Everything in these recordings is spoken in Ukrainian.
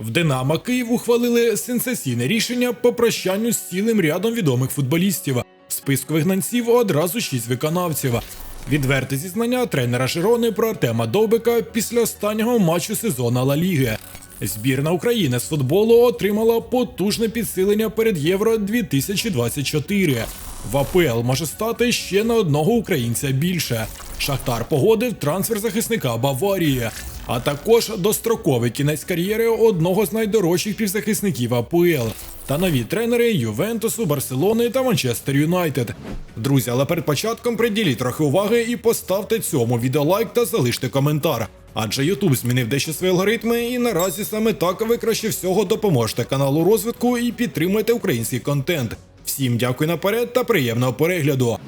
В Динамо Київ ухвалили сенсаційне рішення по прощанню з цілим рядом відомих футболістів. В списку вигнанців одразу шість виконавців. Відверте зізнання тренера Жирони про Артема Довбика після останнього матчу сезону Ла Ліги. Збірна України з футболу отримала потужне підсилення перед Євро 2024. В АПЛ може стати ще на одного українця більше. Шахтар погодив трансфер захисника Баварії, а також достроковий кінець кар'єри одного з найдорожчих півзахисників АПЛ та нові тренери Ювентусу, Барселони та Манчестер Юнайтед. Друзі, але перед початком приділіть трохи уваги і поставте цьому відео лайк та залиште коментар. Адже YouTube змінив дещо свої алгоритми, і наразі саме так ви краще всього допоможете каналу розвитку і підтримуєте український контент. Всім дякую наперед та приємного перегляду.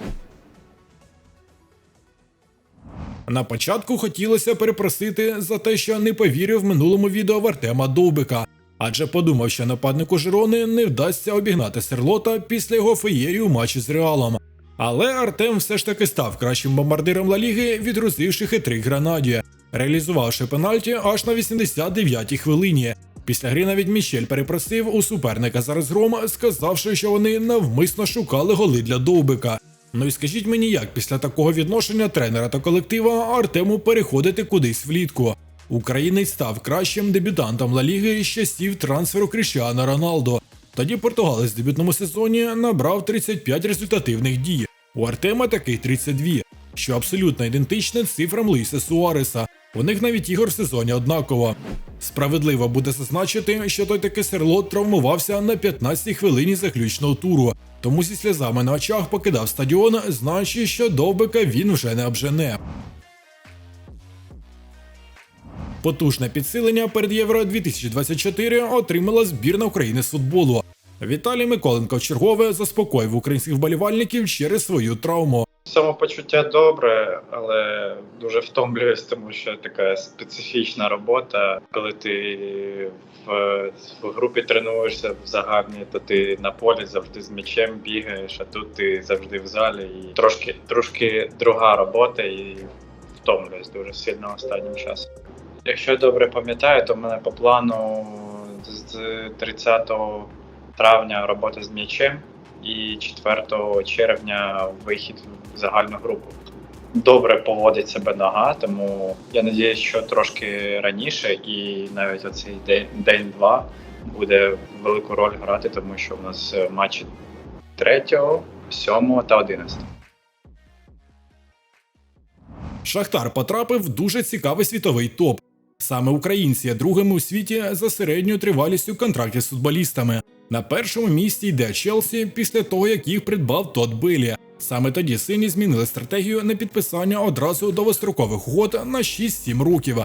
На початку хотілося перепросити за те, що не повірив в минулому відео в Артема Довбика, адже подумав, що нападнику Жирони не вдасться обігнати Серлота після його феєрії у матчі з Реалом. Але Артем все ж таки став кращим бомбардиром Ла Ліги, відгрузивши хитрий гранаді, реалізувавши пенальті аж на 89-й хвилині. Після гри навіть Мішель перепросив у суперника за розгром, сказавши, що вони навмисно шукали голи для Довбика. Ну і скажіть мені, як після такого відношення тренера та колектива Артему переходити кудись влітку. Українець став кращим дебютантом Ла Ліги з часів трансферу Кріщана Роналдо. Тоді португалець в дебютному сезоні набрав 35 результативних дій. У Артема таких 32, що абсолютно ідентичне цифрам Луїса Суареса. У них навіть ігор в сезоні однаково. Справедливо буде зазначити, що той таки Серлот травмувався на 15-й хвилині заключного туру, тому зі сльозами на очах покидав стадіон, знаючи, що довбика він вже не обжене. Потужне підсилення перед Євро 2024 отримала збірна України з футболу. Віталій Миколенко вчергове заспокоїв українських вболівальників через свою травму. Самопочуття добре, але дуже втомлююсь, тому що така специфічна робота. Коли ти в, в групі тренуєшся в загальній, то ти на полі завжди з м'ячем бігаєш, а тут ти завжди в залі. І трошки, трошки друга робота і втомлююсь дуже сильно останнім часом. Якщо я добре пам'ятаю, то в мене по плану з 30 травня робота з м'ячем і 4 червня вихід в загальну групу. Добре поводить себе нога, тому я сподіваюся, що трошки раніше, і навіть оцей день день-два буде велику роль грати, тому що в нас матчі 3, 7 та 11. Шахтар потрапив в дуже цікавий світовий топ. Саме українці є другими у світі за середньою тривалістю контрактів з футболістами. На першому місці йде Челсі після того, як їх придбав Тот Белі. Саме тоді сині змінили стратегію на підписання одразу довгострокових угод на 6-7 років.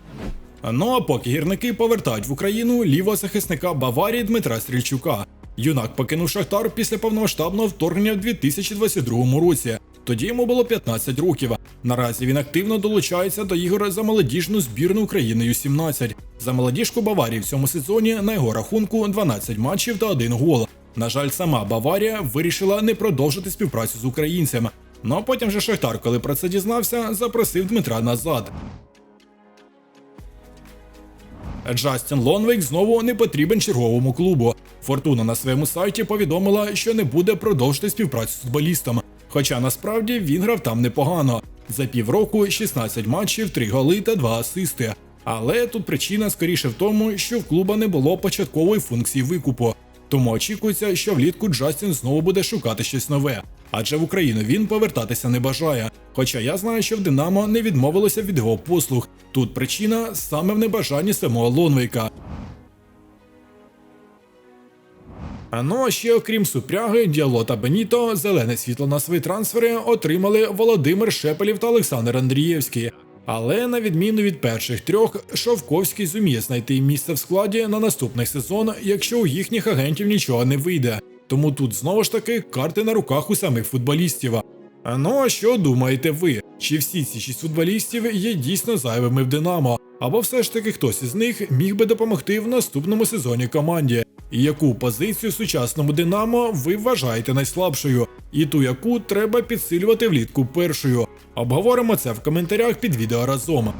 Ну а поки гірники повертають в Україну лівого захисника Баварії Дмитра Стрільчука. Юнак покинув Шахтар після повномасштабного вторгнення в 2022 році. Тоді йому було 15 років. Наразі він активно долучається до ігор за молодіжну збірну України Ю-17. За молодіжку Баварії в цьому сезоні на його рахунку 12 матчів та 1 гол. На жаль, сама Баварія вирішила не продовжити співпрацю з українцем. Ну а потім же Шахтар, коли про це дізнався, запросив Дмитра назад. Джастін Лонвейк знову не потрібен черговому клубу. Фортуна на своєму сайті повідомила, що не буде продовжити співпрацю з футболістом. Хоча насправді він грав там непогано. За півроку 16 матчів, 3 голи та 2 асисти. Але тут причина скоріше в тому, що в клуба не було початкової функції викупу. Тому очікується, що влітку Джастін знову буде шукати щось нове. Адже в Україну він повертатися не бажає. Хоча я знаю, що в Динамо не відмовилося від його послуг. Тут причина саме в небажанні самого Лонвейка. А ну а ще окрім супряги, Діало та Беніто, зелене світло на свої трансфери отримали Володимир Шепелів та Олександр Андрієвський. Але на відміну від перших трьох, Шовковський зуміє знайти місце в складі на наступний сезон, якщо у їхніх агентів нічого не вийде. Тому тут знову ж таки карти на руках у самих футболістів. Ну а що думаєте ви? Чи всі ці шість футболістів є дійсно зайвими в Динамо? Або все ж таки хтось із них міг би допомогти в наступному сезоні команді? Яку позицію сучасному Динамо ви вважаєте найслабшою, і ту, яку треба підсилювати влітку першою? Обговоримо це в коментарях під відео разом.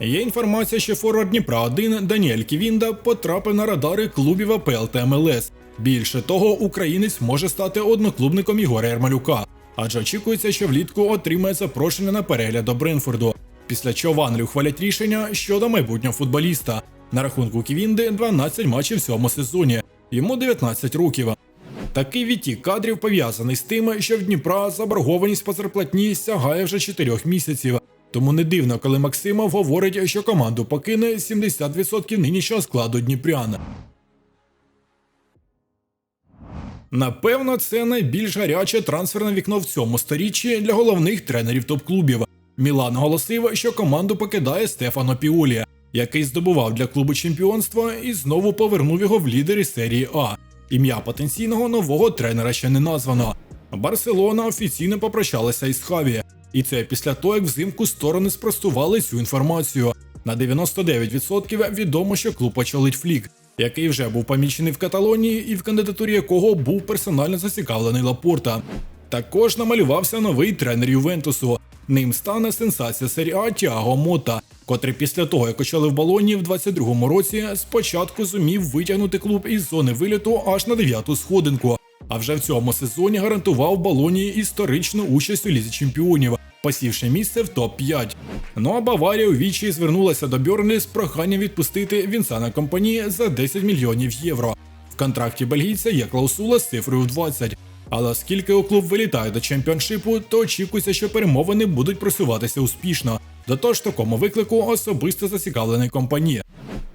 Є інформація, що форвард Дніпра 1 Даніель Ківінда потрапив на радари клубів АПЛ та МЛС. Більше того, українець може стати одноклубником Ігоря Ярмалюка, адже очікується, що влітку отримає запрошення на перегляд до Бренфорду. Після чого в Англії ухвалять рішення щодо майбутнього футболіста. На рахунку Ківінди 12 матчів в цьому сезоні. Йому 19 років. Такий відтік кадрів пов'язаний з тим, що в Дніпра заборгованість по зарплатні сягає вже 4 місяців. Тому не дивно, коли Максимов говорить, що команду покине 70% нинішнього складу Дніпрян. Напевно, це найбільш гаряче трансферне вікно в цьому сторіччі для головних тренерів топ-клубів. Мілан оголосив, що команду покидає Стефано Піолі, який здобував для клубу чемпіонства і знову повернув його в лідери серії А. Ім'я потенційного нового тренера ще не названо. Барселона офіційно попрощалася із Хаві, і це після того, як взимку сторони спростували цю інформацію. На 99% відомо, що клуб очолить флік, який вже був помічений в Каталонії і в кандидатурі якого був персонально зацікавлений Лапорта. Також намалювався новий тренер Ювентусу. Ним стане сенсація серії Тіаго Мота, котрий після того, як очолив балоні в 22-му році, спочатку зумів витягнути клуб із зони виліту аж на дев'яту сходинку. А вже в цьому сезоні гарантував балоні історичну участь у лізі чемпіонів, посівши місце в топ-5. Ну а Баварія у вічі звернулася до Бьорнлі з проханням відпустити Вінсана компанії за 10 мільйонів євро. В контракті бельгійця є клаусула з цифрою в 20. Але оскільки у клуб вилітає до чемпіоншипу, то очікується, що перемовини будуть просуватися успішно. До того ж, такому виклику особисто зацікавлений компанія.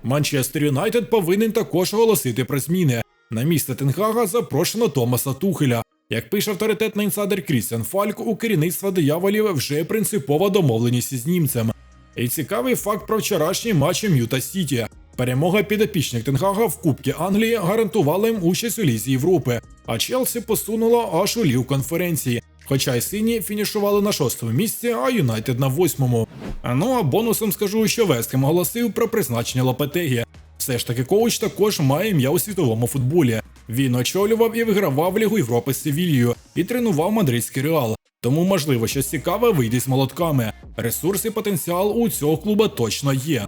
Манчестер Юнайтед повинен також оголосити про зміни. На місце Тенгага запрошено Томаса Тухеля. Як пише авторитетний інсайдер Крістіан Фальк, у керівництва дияволів вже принципова домовленість із німцем. І цікавий факт про вчорашній матч М'юта Сіті. Перемога підопічних Тенгага в Кубці Англії гарантувала їм участь у Лізі Європи, а Челсі посунуло аж у лів конференції. Хоча й сині фінішували на шостому місці, а Юнайтед на восьмому. Ну а бонусом скажу, що Вескем оголосив про призначення Лопетегі. Все ж таки, коуч також має ім'я у світовому футболі. Він очолював і вигравав Лігу Європи з Севільєю і тренував мадридський реал. Тому можливо щось цікаве вийде з молотками. Ресурс і потенціал у цього клуба точно є.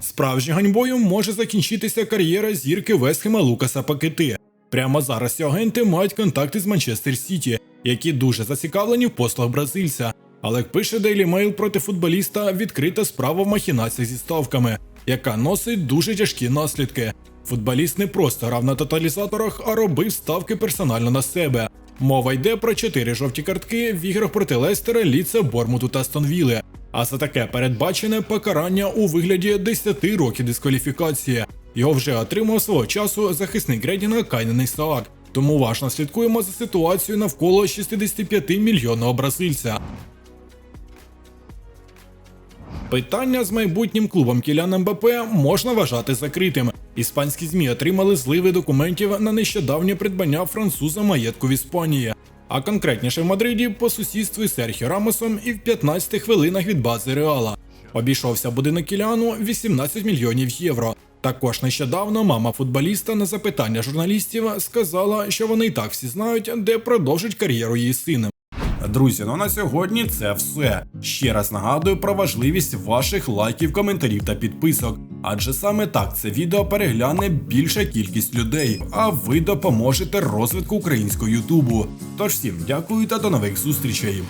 Справжньою ганьбою може закінчитися кар'єра зірки Вестхема Лукаса Пакети. Прямо зараз агенти мають контакти з Манчестер Сіті, які дуже зацікавлені в послугах бразильця. Але як пише Daily Mail проти футболіста відкрита справа в махінаціях зі ставками, яка носить дуже тяжкі наслідки. Футболіст не просто грав на тоталізаторах, а робив ставки персонально на себе. Мова йде про чотири жовті картки в іграх проти Лестера, Ліца, Бормуту та Стонвіли. А за таке передбачене покарання у вигляді 10 років дискваліфікації. Його вже отримав свого часу захисник Редіна Кайнен Ісаак. Тому уважно слідкуємо за ситуацією навколо 65 мільйонного бразильця. Питання з майбутнім клубом Кіляна МБП можна вважати закритим. Іспанські змі отримали зливи документів на нещодавнє придбання француза маєтку в Іспанії. А конкретніше в Мадриді по сусідству з Серхіо Рамосом і в 15 хвилинах від бази Реала. Обійшовся будинок Кіляну 18 мільйонів євро. Також нещодавно мама футболіста на запитання журналістів сказала, що вони і так всі знають, де продовжить кар'єру її сина. Друзі, ну на сьогодні це все. Ще раз нагадую про важливість ваших лайків, коментарів та підписок. Адже саме так це відео перегляне більша кількість людей, а ви допоможете розвитку українського Ютубу. Тож всім дякую та до нових зустрічей.